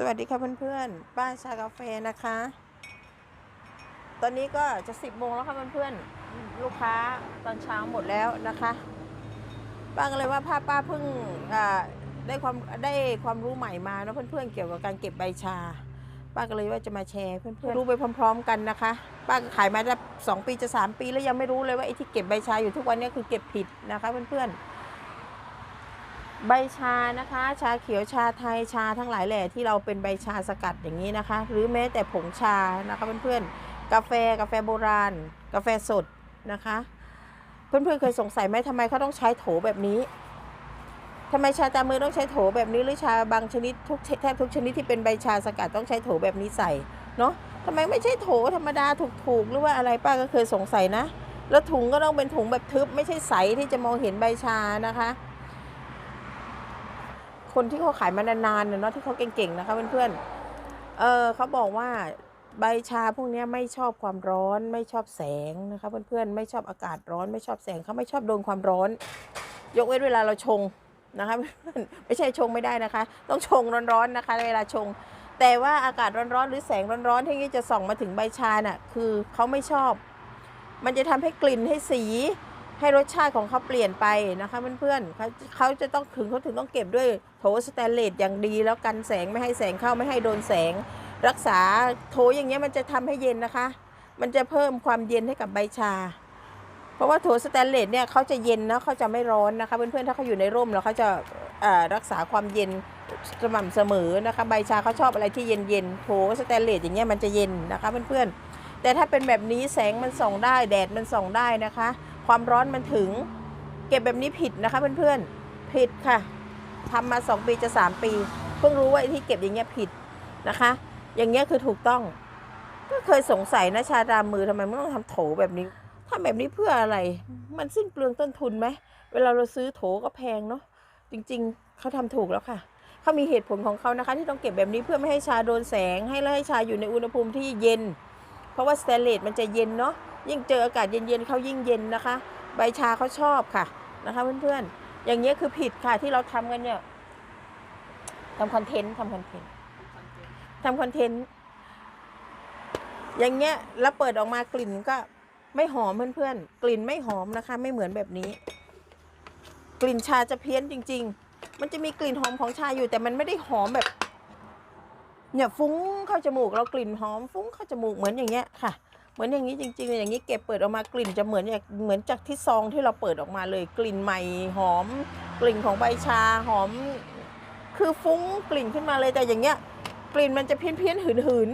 สวัสดีค่ะเพื่อนๆป้าชากาแฟนะคะ ตอนนี้ก็จะสิบโมงแล้วค่ะเพื่อนๆ ลูกค้าตอนเช้าหมดแล้วนะคะ ป้าก็เลยว่าป้าป้าเพิ่งได้ความได้ความรู้ใหม่มาเนาะเพื่อนๆ เกี่ยวกับการเก็บใบชา ป้าก็เลยว่าจะมาแชร์เพื่อนๆ รู้ไปพร้อม ๆ กันนะคะ ป้าก็ขายมาได้สองปีจะสามปีแล้วยังไม่รู้เลยว่าไอ้ที่เก็บใบชาอยู่ทุกวันนี้คือเก็บผิดนะคะเพื่อนๆ ใบชานะคะ ชาเขียวชาไทยชาทั้งหลายแหล่ที่เราเป็นใบชาสกัดอย่างนี้นะคะ หรือแม้แต่ผงชานะคะเพื่อนๆกาแฟกาแฟโบราณ กาแฟสดนะคะ เพื่อนๆเคยสงสัยไหมทำไมเขาต้องใช้โถแบบนี้ทำไมชาตามมือต้องใช้โถแบบนี้หรือชาบางชนิดทุกแทบทุกชนิดที่เป็นใบชาสกัดต้องใช้โถแบบนี้ใส่เนาะทำไมไม่ใช่โถธรรมดาถูกๆหรือว่าอะไรป้าก็เคยสงสัยนะ แล้วถุงก็ต้องเป็นถุงแบบทึบไม่ใช่ใสที่จะมองเห็นใบชานะคะ คนที่เขาขายมานานๆเนาะที่เขาเก่งๆนะคะเพื่อนๆ เออเขาบอกว่าใบชาพวกนี้ไม่ชอบความร้อน ไม่ชอบแสงนะคะเพื่อนๆไม่ชอบอากาศร้อน ไม่ชอบแสงเขาไม่ชอบโดนความร้อน ยกเว้นเวลาเราชงนะคะเพื่อนไม่ใช่ชงไม่ได้นะคะ ต้องชงร้อนๆนะคะ เวลาชง แต่ว่าอากาศร้อนๆหรือแสงร้อนๆที่จะส่องมาถึงใบชาน่ะคือเขาไม่ชอบ มันจะทำให้กลิ่นให้สี ให้รสชาติของเขาเปลี่ยนไปนะคะเพื่อนๆเขาเขาจะต้องถึงเขาถึงต้องเก็บด้วยโถสแตนเลสอย่างดี แล้วกันแสงไม่ให้แสงเข้าไม่ให้โดนแสง รักษาโถอย่างเงี้ยมันจะทำให้เย็นนะคะ มันจะเพิ่มความเย็นให้กับใบชา เพราะว่าโถสแตนเลสเนี่ยเขาจะเย็นนะเขาจะไม่ร้อนนะคะเพื่อนๆถ้าเขาอยู่ในร่มแล้วเขาจะรักษาความเย็นสม่ำเสมอนะคะใบชาเขาชอบอะไรที่เย็นๆโถสแตนเลสอย่างเงี้ยมันจะเย็นนะคะเพื่อนๆแต่ถ้าเป็นแบบนี้แสงมันส่องได้แดดมันส่องได้นะคะ ความร้อนมันถึง เก็บแบบนี้ผิดนะคะเพื่อนๆผิดค่ะทำมา 2 ปีจะ 3 ปี เพิ่งรู้ว่าที่เก็บอย่างเงี้ยผิดนะคะ อย่างเงี้ยคือถูกต้อง ก็เคยสงสัยนะชาดามือทำไมไม่ต้องทำโถแบบนี้ทำแบบนี้เพื่ออะไร มันสิ้นเปลืองต้นทุนไหม เวลาเราซื้อโถก็แพงเนาะ จริงๆ เขาทำถูกแล้วค่ะ เขามีเหตุผลของเขานะคะ ที่ต้องเก็บแบบนี้เพื่อไม่ให้ชาโดนแสง ให้แล้วให้ชาอยู่ในอุณหภูมิที่เย็น เพราะว่าสแตนเลสมันจะเย็นเนาะ ยิ่งเจออากาศเย็นๆเขายิ่งเย็นนะคะ ใบชาเขาชอบค่ะนะคะเพื่อนๆ อย่างเงี้ยคือผิดค่ะที่เราทำกันเนี่ยทำคอนเทนต์ทำคอนเทนต์ทำคอนเทนต์อย่างเงี้ยแล้วเปิดออกมากลิ่นก็ไม่หอมเพื่อนๆ กลิ่นไม่หอมนะคะ ไม่เหมือนแบบนี้ กลิ่นชาจะเพี้ยนจริง ๆ มันจะมีกลิ่นหอมของชาอยู่แต่มันไม่ได้หอมแบบ เนี่ยฟุ้งเข้าจมูกเรากลิ่นหอมฟุ้งเข้าจมูกเหมือนอย่างเงี้ยค่ะ เหมือนอย่างนี้จริงๆ อย่างนี้เก็บเปิดออกมากลิ่นจะเหมือนอย่างเหมือนจากที่ซองที่เราเปิดออกมาเลย กลิ่นใหม่หอม กลิ่นของใบชาหอม คือฟุ้งกลิ่นขึ้นมาเลยแต่อย่างเงี้ย กลิ่นมันจะเพี้ยนเพี้ยนหืนหืน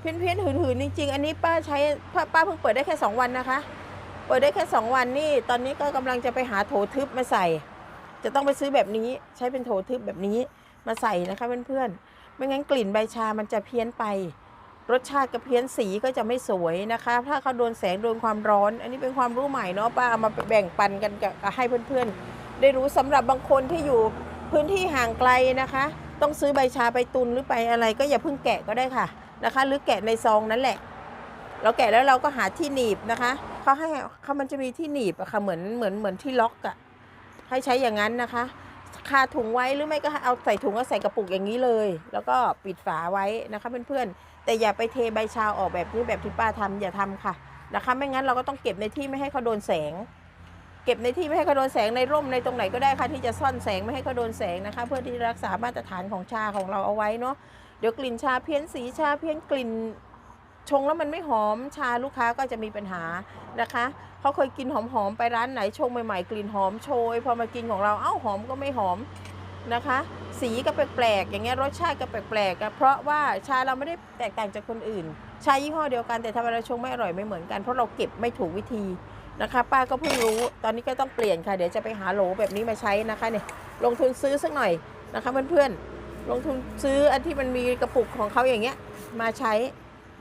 เพี้ยนเพี้ยนหืนหืนจริง ๆ อันนี้ป้าใช้ป้าป้าเพิ่งเปิดได้แค่สองวันนะคะ เปิดได้แค่สองวันนี่ตอนนี้ก็กำลังจะไปหาโถทึบมาใส่ จะต้องไปซื้อแบบนี้ใช้เป็นโถทึบแบบนี้มาใส่นะคะเพื่อนๆไม่งั้นกลิ่นใบชามันจะเพี้ยนไป รสชาติกระเพี้ยนสีก็จะไม่สวยนะคะ ถ้าเขาโดนแสงโดนความร้อน อันนี้เป็นความรู้ใหม่เนาะป้าเอามาแบ่งปันกันกับให้เพื่อนๆ ได้รู้สำหรับบางคนที่อยู่พื้นที่ห่างไกลนะคะ ต้องซื้อใบชาไปตุนหรือไปอะไรก็อย่าเพิ่งแกะก็ได้ค่ะนะคะ หรือแกะในซองนั่นแหละ เราแกะแล้วเราก็หาที่หนีบนะคะเขาให้เขามันจะมีที่หนีบอะค่ะเหมือนเหมือนเหมือนที่ล็อกอะให้ใช้อย่างนั้นนะคะ คาถุงไว้หรือไม่ก็เอาใส่ถุงก็ใส่กระปุกอย่างนี้เลย แล้วก็ปิดฝาไว้นะคะเพื่อนๆแต่อย่าไปเทใบชาออกแบบนี้แบบที่ป้าทำอย่าทำค่ะนะคะ ไม่งั้นเราก็ต้องเก็บในที่ไม่ให้เขาโดนแสง เก็บในที่ไม่ให้เขาโดนแสงในร่มในตรงไหนก็ได้ค่ะที่จะซ่อนแสงไม่ให้เขาโดนแสงนะคะ เพื่อที่รักษามาตรฐานของชาของเราเอาไว้เนาะเดี๋ยวกลิ่นชาเพี้ยนสีชาเพี้ยนกลิ่น ชงแล้วมันไม่หอมชาลูกค้าก็จะมีปัญหานะคะเขาเคยกินหอมๆไปร้านไหนชงใหม่ๆกลิ่นหอมโชยพอมากินของเราเอ้าหอมก็ไม่หอมนะคะ สีก็แปลกๆอย่างเงี้ยรสชาติก็แปลกๆอะเพราะว่าชาเราไม่ได้แตกต่างจากคนอื่น ชายี่ห้อเดียวกันแต่ทำไมเราชงไม่อร่อยไม่เหมือนกันเพราะเราเก็บไม่ถูกวิธีนะคะ ป้าก็เพิ่งรู้ตอนนี้ก็ต้องเปลี่ยนค่ะเดี๋ยวจะไปหาโหลแบบนี้มาใช้นะคะเนี่ยลงทุนซื้อสักหน่อยนะคะเพื่อนๆลงทุนซื้ออันที่มันมีกระปุกของเขาอย่างเงี้ยมาใช้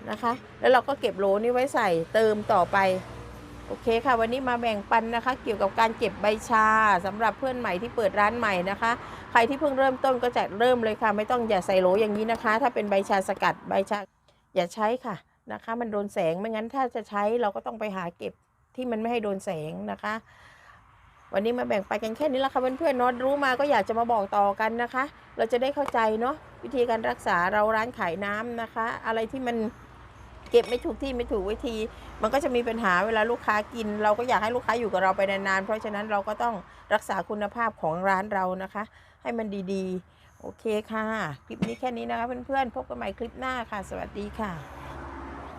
นะคะ แล้วเราก็เก็บโหลนี้ไว้ใส่เติมต่อไป โอเคค่ะ วันนี้มาแบ่งปันนะคะ เกี่ยวกับการเก็บใบชาสำหรับเพื่อนใหม่ที่เปิดร้านใหม่นะคะ ใครที่เพิ่งเริ่มต้นก็จะเริ่มเลยค่ะ ไม่ต้องอย่าใส่โหลอย่างนี้นะคะ ถ้าเป็นใบชาสกัดใบชาอย่าใช้ค่ะนะคะ มันโดนแสงไม่งั้นถ้าจะใช้เราก็ต้องไปหาเก็บที่มันไม่ให้โดนแสงนะคะวันนี้มาแบ่งไปกันแค่นี้ละค่ะเพื่อนๆเนาะรู้มาก็อยากจะมาบอกต่อกันนะคะ เราจะได้เข้าใจเนาะวิธีการรักษาเราร้านขายน้ำนะคะ อะไรที่มัน เก็บไม่ถูกที่ไม่ถูกวิธี มันก็จะมีปัญหาเวลาลูกค้ากิน เราก็อยากให้ลูกค้าอยู่กับเราไปนานๆ เพราะฉะนั้นเราก็ต้องรักษาคุณภาพของร้านเรานะคะ ให้มันดีๆ โอเคค่ะ คลิปนี้แค่นี้นะคะเพื่อนๆ พบกันใหม่คลิปหน้าค่ะ สวัสดีค่ะ